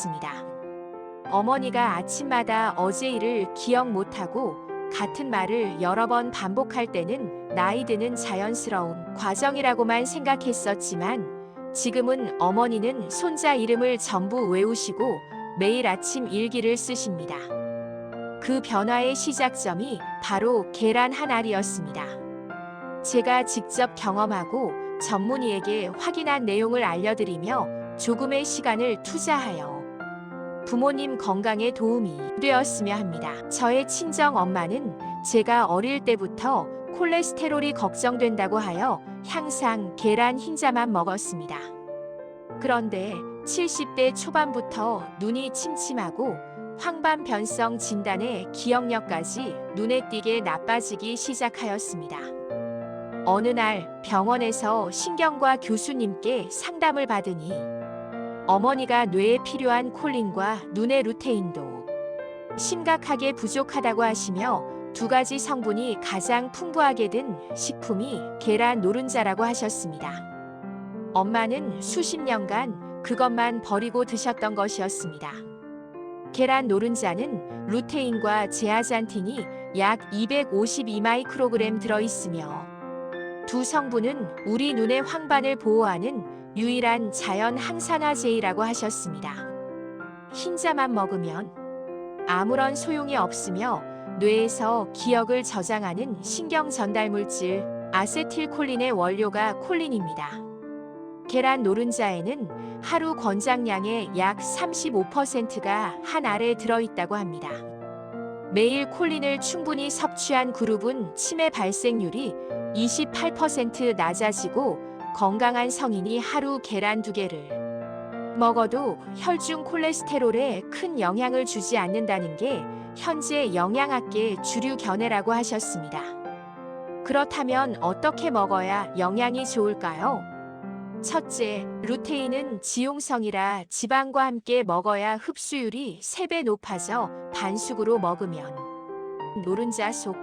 있습니다. 어머니가 아침마다 어제 일을 기억 못하고 같은 말을 여러 번 반복할 때는 나이 드는 자연스러운 과정이라고만 생각했었지만 지금은 어머니는 손자 이름을 전부 외우시고 매일 아침 일기를 쓰십니다. 그 변화의 시작점이 바로 계란 한 알이었습니다. 제가 직접 경험하고 전문의에게 확인한 내용을 알려드리며 조금의 시간을 투자하여 부모님 건강에 도움이 되었으며 합니다. 저의 친정 엄마는 제가 어릴 때부터 콜레스테롤이 걱정된다고 하여 항상 계란 흰자만 먹었습니다. 그런데 70대 초반부터 눈이 침침하고 황반변성 진단에 기억력까지 눈에 띄게 나빠지기 시작하였습니다. 어느 날 병원에서 신경과 교수님께 상담을 받으니 어머니가 뇌에 필요한 콜린과 눈의 루테인도 심각하게 부족하다고 하시며 두 가지 성분이 가장 풍부하게 든 식품이 계란 노른자라고 하셨습니다. 엄마는 수십 년간 그것만 버리고 드셨던 것이었습니다. 계란 노른자는 루테인과 제아잔틴이 약 252마이크로그램 들어있으며 두 성분은 우리 눈의 황반을 보호하는 유일한 자연 항산화제이라고 하셨습니다. 흰자만 먹으면 아무런 소용이 없으며 뇌에서 기억을 저장하는 신경 전달 물질 아세틸콜린의 원료가 콜린입니다. 계란 노른자에는 하루 권장량의 약 35%가 한 알에 들어있다고 합니다. 매일 콜린을 충분히 섭취한 그룹은 치매 발생률이 28% 낮아지고 건강한 성인이 하루 계란 두 개를 먹어도 혈중 콜레스테롤에 큰 영향을 주지 않는다는 게 현재 영양학계 주류 견해라고 하셨습니다. 그렇다면 어떻게 먹어야 영양이 좋을까요? 첫째, 루테인은 지용성이라 지방과 함께 먹어야 흡수율이 3배 높아져 반숙으로 먹으면 노른자 속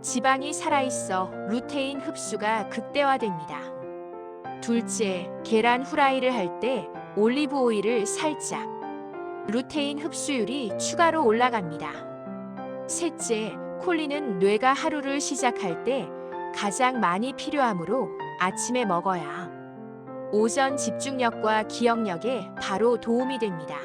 지방이 살아있어 루테인 흡수가 극대화됩니다. 둘째, 계란 후라이를 할 때 올리브 오일을 살짝 루테인 흡수율이 추가로 올라갑니다. 셋째, 콜린은 뇌가 하루를 시작할 때 가장 많이 필요하므로 아침에 먹어야 오전 집중력과 기억력에 바로 도움이 됩니다.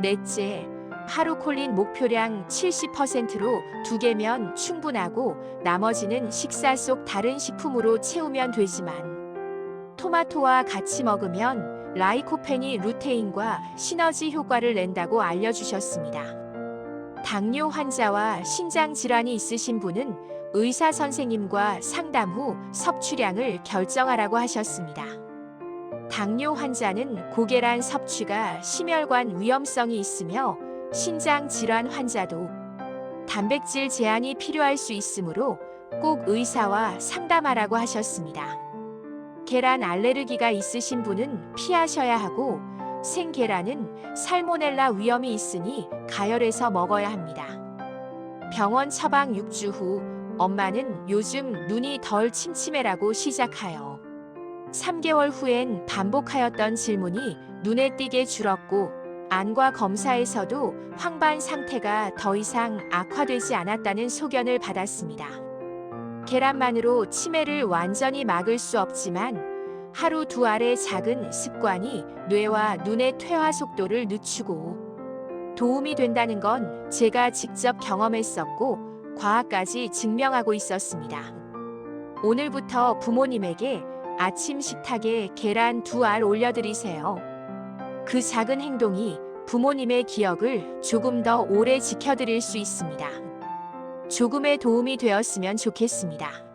넷째, 하루 콜린 목표량 70%로 두 개면 충분하고 나머지는 식사 속 다른 식품으로 채우면 되지만 토마토와 같이 먹으면 라이코펜이 루테인과 시너지 효과를 낸다고 알려주셨습니다. 당뇨 환자와 신장 질환이 있으신 분은 의사 선생님과 상담 후 섭취량을 결정하라고 하셨습니다. 당뇨 환자는 고계란 섭취가 심혈관 위험성이 있으며 신장 질환 환자도 단백질 제한이 필요할 수 있으므로 꼭 의사와 상담하라고 하셨습니다. 계란 알레르기가 있으신 분은 피하셔야 하고 생계란은 살모넬라 위험이 있으니 가열해서 먹어야 합니다. 병원 처방 6주 후 엄마는 요즘 눈이 덜 침침해라고 시작하여 3개월 후엔 반복하였던 질문이 눈에 띄게 줄었고 안과 검사에서도 황반 상태가 더 이상 악화되지 않았다는 소견을 받았습니다. 계란만으로 치매를 완전히 막을 수 없지만 하루 두 알의 작은 습관이 뇌와 눈의 퇴화 속도를 늦추고 도움이 된다는 건 제가 직접 경험했었고 과학까지 증명하고 있었습니다. 오늘부터 부모님에게 아침 식탁에 계란 두 알 올려드리세요. 그 작은 행동이 부모님의 기억을 조금 더 오래 지켜드릴 수 있습니다. 조금의 도움이 되었으면 좋겠습니다.